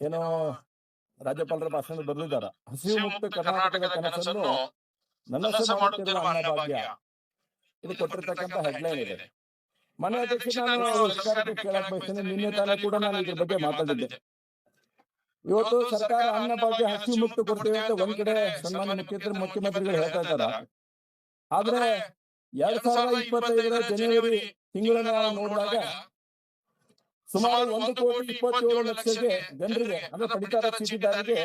ಏನೋ ರಾಜ್ಯಪಾಲರ ಭಾಷಣ ಬರೆದಿದ್ದಾರ. ಹಸಿವು ಮುಕ್ತ ಕರ್ನಾಟಕದ ಕನಸನ್ನು ನನಸು ಮಾಡುತ್ತಿರುವ ಅನ್ನಭಾಗ್ಯ ಇದು ಕೊಟ್ಟಿರ್ತಕ್ಕಂಥ ಹೆಡ್ಲೈನ್ ಇದೆ. ಮನೆ ಅಧ್ಯಕ್ಷ ನಾನು ಕೇಳಕ್ ಬಯಸ್ತೇನೆ. ನಿನ್ನೆ ತಾನೇ ಕೂಡ ನಾನು ಇದ್ರ ಬಗ್ಗೆ ಮಾತಾಡಿದ್ದೆ. ಇವತ್ತು ಸರ್ಕಾರ ಅನ್ನ ಭಾಗ್ಯ ಹಸಿವು ಮುಕ್ತ ಕೊಡ್ತೇವೆ ಅಂತ ಒಂದ್ ಕಡೆ ಸನ್ಮಾನ್ಯ ಮುಖ್ಯಮಂತ್ರಿ ಮುಖ್ಯಮಂತ್ರಿಗಳು ಹೇಳ್ತಾ ಇದ್ದಾರ. ಆದ್ರೆ ಎರಡ್ ಸಾವಿರದ ಇಪ್ಪತ್ತೈದರ ಜನವರಿ ತಿಂಗಳನ್ನ ನಾವು ನೋಡಿದಾಗ ಸುಮಾರು ಒಂದು ಕೋಟಿ ಇಪ್ಪತ್ತೇಳು ಲಕ್ಷಕ್ಕೆ ಜನರಿಗೆ ಅಂದ್ರೆ ಪಡಿತರ ಚೀಟಿದಾರರಿಗೆ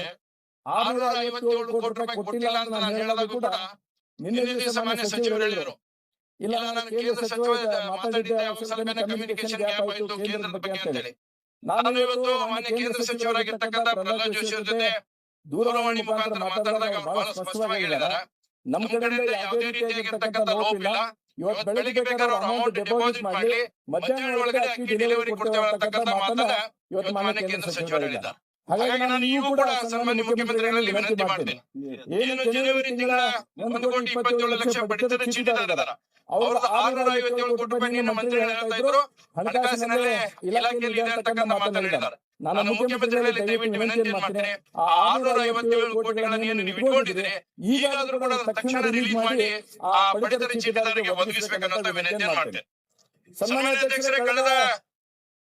ಆರ್ನೂರ ಐವತ್ತೇಳು ಕೋಟಿ ರೂಪಾಯಿ ಕೊಟ್ಟಿಲ್ಲ ಅಂತ ನಾನು ಹೇಳೋದು ಕೂಡ ನಿನ್ನೆ ದಿವಸ ಮಾನ್ಯ ಸಚಿವರು ಹೇಳಿದರು. ಇಲ್ಲ ನಾನು ಕೇಂದ್ರ ಸಚಿವ ಮಾತಾಡಿದ್ದೆ ಕಮ್ಯುನಿಕೇಶನ್ ಗ್ಯಾಪ್ ಆಯಿತು ಕೇಂದ್ರದ ಬಗ್ಗೆ ಅಂತ ಹೇಳಿ ನಾನು ಇವತ್ತು ಮಾನ್ಯ ಕೇಂದ್ರ ಸಚಿವರಾಗಿರ್ತಕ್ಕಂಥ ಪ್ರಹ್ಲಾದ್ ಜೋಶಿ ಅವ್ರ ಜೊತೆ ದೂರವಾಣಿ ಮುಖಾಂತರ ಮಾತಾಡಿದಾಗ ಬಹಳ ಸ್ಪಷ್ಟವಾಗಿ ಹೇಳಿದ್ದಾರೆ ನಮ್ಮ ಕಡೆಯಿಂದ ಯಾವುದೇ ರೀತಿಯಾಗಿರ್ತಕ್ಕಂಥ ಲೋಪ ಇಲ್ಲ. ಇವತ್ತು ಬೆಳಿಗ್ಗೆ ಬೇಕಾದ್ರೆ ಅಮೌಂಟ್ ಡೆಪಾಸಿಟ್ ಮಾಡಿ ಮಧ್ಯಾಹ್ನ ಒಳಗಡೆ ಅಕ್ಕಿ ಡೆಲಿವರಿ ಕೊಡ್ತೇವೆ ಅಂತಕ್ಕಂಥ ಮಾತನ್ನ ಇವತ್ತು ಮಾನ್ಯ ಕೇಂದ್ರ ಸಚಿವರು ಹೇಳಿದ್ದಾರೆ. ಹಾಗಾಗಿ ನಾನು ನೀವು ಕೂಡ ಸನ್ಮಾನ್ಯ ಮುಖ್ಯಮಂತ್ರಿಗಳಲ್ಲಿ ವಿನಂತಿ ಮಾಡ್ತೀನಿ. ಏನು ಜನವರಿ ತಿಂಗಳ ಒಂದು ಕೋಟಿ ಇಪ್ಪತ್ತೇಳು ಲಕ್ಷ ಪಡಿತರ ಚೀಟಿದಾರರ. ಅವರು ಆರುನೂರ ಐವತ್ತೇಳು ಕೋಟಿ ರೂಪಾಯಿ ಮಂತ್ರಿಗಳು ಹೇಳ್ತಾ ಇದ್ರು. ಹಣಕಾಸಿನಲ್ಲಿ ಇಲಾಖೆಯಲ್ಲಿ ಇದೆ ಅಂತಕ್ಕಂಥ ಮಾತನ್ನ ಹೇಳಿದ್ದಾರೆ. ನಾನು ಮುಖ್ಯಮಂತ್ರಿಗಳಲ್ಲಿ ದಯವಿಟ್ಟು ವಿನಂತಿ ಮಾಡ್ತೀನಿ. ಆ ಆರುನೂರ ಐವತ್ತೇಳು ಕೋಟಿಗಳನ್ನು ನೀವು ಇಟ್ಕೊಂಡಿದ್ರೆ ಈಗಾದ್ರೂ ಕೂಡ ತಕ್ಷಣ ರಿಲೀಸ್ ಮಾಡಿ ಆ ಪಡಿತರ ಚೀಟಿದಾರರಿಗೆ ಒದಗಿಸಬೇಕನ್ನೋದು ವಿನಂತಿಯನ್ನು ಮಾಡ್ತೇನೆ. ಸನ್ಮಾನ್ಯ ಅಧ್ಯಕ್ಷರೇ ಕಳೆದ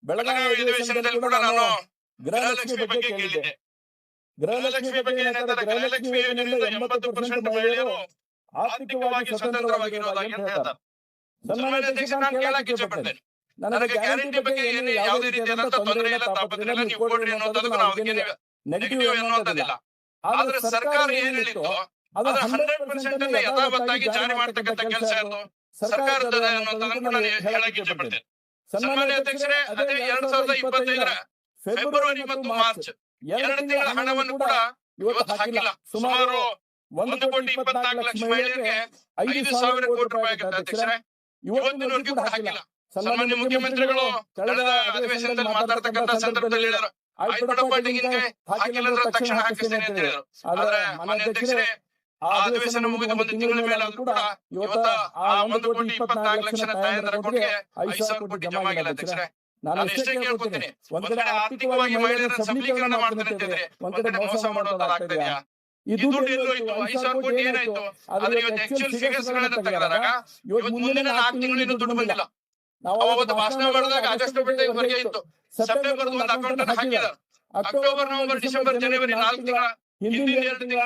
ಬೆಳಗಾವಿ ಅಧಿವೇಶನದಲ್ಲಿ ಕೂಡ ನಾನು ಗೃಹಲಕ್ಷ್ಮಿ ಬಗ್ಗೆ ಕೇಳಿದ್ದೆ. ಗೃಹಲಕ್ಷ್ಮಿ ಬಗ್ಗೆ ಏನಂತಾರೆ ಗೃಹಲಕ್ಷ್ಮಿ ಯೋಜನೆಯಿಂದ ಎಂಬತ್ತು ಪರ್ಸೆಂಟ್ ಮಹಿಳೆಯರು ಆರ್ಥಿಕವಾಗಿ ಸ್ವತಂತ್ರವಾಗಿರುವುದಾಗಿ ಹೇಳ್ತಾರೆ. ಸನ್ಮಾನ್ಯ ಅಧ್ಯಕ್ಷ ನಾನು ಕೇಳಕ್ಕೆ ಇಷ್ಟಪಡ್ತೇನೆ ನನಗೆ ಗ್ಯಾರಂಟಿ ಬಗ್ಗೆ ಏನು ಯಾವುದೇ ರೀತಿಯಾದಂತ ತೊಂದರೆ ಇಲ್ಲ ತಾಪತ್ರೆ ಇಲ್ಲ ನೀವು ಕೊಡ್ರಿ ಅನ್ನೋದಕ್ಕೆ ನಾವು ಅದಕ್ಕೇನು ನೆಗೆಟಿವ್ ಅನ್ನೋದಿಲ್ಲ. ಆದ್ರೆ ಸರ್ಕಾರ ಏನಿತ್ತು ಅದು ಹಂಡ್ರೆಡ್ ಪರ್ಸೆಂಟ್ ಯಥಾವತ್ತಾಗಿ ಜಾರಿ ಮಾಡ್ತಕ್ಕಂಥ ಕೆಲಸ ಯಾರ್ದು ಸರ್ಕಾರದ ಅನ್ನೋದನ್ನ ನಾನು ಹೇಳಕ್ಕೆ ಇಷ್ಟಪಡ್ತೇನೆ. ಸನ್ಮಾನ್ಯ ಅಧ್ಯಕ್ಷರೇ ಅದೇ ಎರಡ್ ಸಾವಿರದ ಇಪ್ಪತ್ತೈದರ ಫೆಬ್ರವರಿ ಮತ್ತು ಮಾರ್ಚ್ ಎರಡು ತಿಂಗಳ ಹಣವನ್ನು ಕೂಡ ಇವತ್ತು ಹಾಕಿಲ್ಲ. ಸುಮಾರು ಒಂದು ಕೋಟಿ ಇಪ್ಪತ್ನಾಲ್ಕು ಲಕ್ಷ ಮಹಿಳೆಯರಿಗೆ ಐದು ಸಾವಿರ ಕೋಟಿ ರೂಪಾಯಿ ಆಗುತ್ತೆ ಅಧ್ಯಕ್ಷರೇ. ಇವತ್ತಿನವರೆಗೂ ಕೂಡ ಹಾಕಿಲ್ಲ ಸನ್ಮಾನ್ಯ ಮುಖ್ಯಮಂತ್ರಿಗಳು ಕಳೆದ ಅಧಿವೇಶನದಲ್ಲಿ ಮಾತಾಡ್ತಕ್ಕಂತ ಸಂದರ್ಭದಲ್ಲಿ ಹೇಳಿದರು. ಆಯ್ತು ಬಿಡಪ್ಪ ತೆಂಗಿನಕಾಯಿ ಹಾಕಿಲ್ಲ ಅಂದ್ರೆ ತಕ್ಷಣ ಹಾಕಿಸ್ತೇನೆ ಅಂತ ಹೇಳಿದ್ರು. ಆದ್ರೆ ಮಾನ್ಯ ಅಧ್ಯಕ್ಷರೇ ಆ ಅಧಿವೇಶನ ಮುಗಿದ ಒಂದು ತಿಂಗಳ ಮೇಲೆ ಕೂಡ ಇವತ್ತ ಆ ಒಂದು ಕೋಟಿ ಇಪ್ಪತ್ನಾಲ್ಕು ಲಕ್ಷ ತಾಯಂದರ ಕೊಟ್ಟಿಗೆ ಐದು ಸಾವಿರ ಕೋಟಿ ಜಮಾ ಆಗಿಲ್ಲ ಅಧ್ಯಕ್ಷರೇ. ನಾನು ಎಷ್ಟೇ ಕೇಳ್ಕೊತೀನಿ ಒಂದ್ ಕಡೆ ಆರ್ಥಿಕವಾಗಿ ಮಹಿಳೆಯರ ಸಬಲೀಕರಣ ಮಾಡ್ತಾರೆ ಅಂತ ಒಂದ್ ಕಡೆ ಮೋಸ ಎಲ್ಲೋಯ್ತು ಐದು ಸಾವಿರ ಕೋಟಿ ಏನಾಯ್ತು ಆದ್ರೆ ಇವತ್ತು ಆಕ್ಚುಯಲ್ ಫಿಗರ್ಸ್ ಗಳನ್ನ ತೆಗೆದಾಗ ಇವತ್ತು ಮುಂದಿನ ನಾಲ್ಕು ತಿಂಗಳು ತಿಂಗಳಿಂದ ದುಡ್ಡು ಬಂದಿಲ್ಲ ನಾವು ಭಾಷಣ ಮಾಡಿದಾಗ ಆಗಸ್ಟ್ ಹೊರಗೆ ಇತ್ತು. ಸೆಪ್ಟೆಂಬರ್ ಒಂದು ಅಕೌಂಟ್ ಅನ್ನು ಹಾಕಿದ್ದಾರೆ ಅಕ್ಟೋಬರ್ ನವೆಂಬರ್ ಡಿಸೆಂಬರ್ ಜನವರಿ ನಾಲ್ಕು ತಿಂಗಳ ಹಿಂದಿನ ಎರಡು ತಿಂಗಳ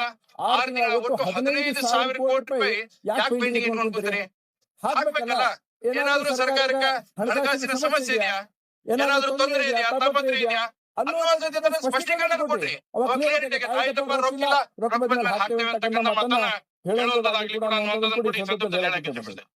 ಆರು ತಿಂಗಳ ಒಟ್ಟು ಹದಿನೈದು ಸಾವಿರ ಕೋಟಿ ರೂಪಾಯಿ ಯಾಕೆ ಪೆಂಡಿಂಗ್ ಇಟ್ಕೊಂಡ್ಬಿಡ್ತೀರಿ ಹಾಕ್ಬೇಕಲ್ಲ. ಏನಾದ್ರೂ ಸರ್ಕಾರಕ್ಕೆ ಹಣಕಾಸಿನ ಸಮಸ್ಯೆ ಇದೆಯಾ? ಏನಾದ್ರೂ ತೊಂದರೆ ಇದೆಯಾ? ತಾಪತ್ರೆ ಇದೆಯಾ? ಅನ್ನುವಂಥದ್ದನ್ನ ಸ್ಪಷ್ಟೀಕರಣ ಕೊಡ್ರಿ ಕ್ಲಿಯರ್ ಆಯ್ತು ರೊಕ್ಕಿಲ್ಲ ರೊಕ್ಕ ಹಾಕ್ತೇವೆ ಅಂತಕ್ಕಂಥ ಮಾತನ್ನ ಹೇಳೋದಾಗ್ಲಿ ಕೂಡ ಅನ್ನೋದನ್ನ ಕೂಡ ಈ ಸಂದರ್ಭದಲ್ಲಿ ಹೇಳಕ್ಕೆ ಇಷ್ಟಪಡ್ತೇನೆ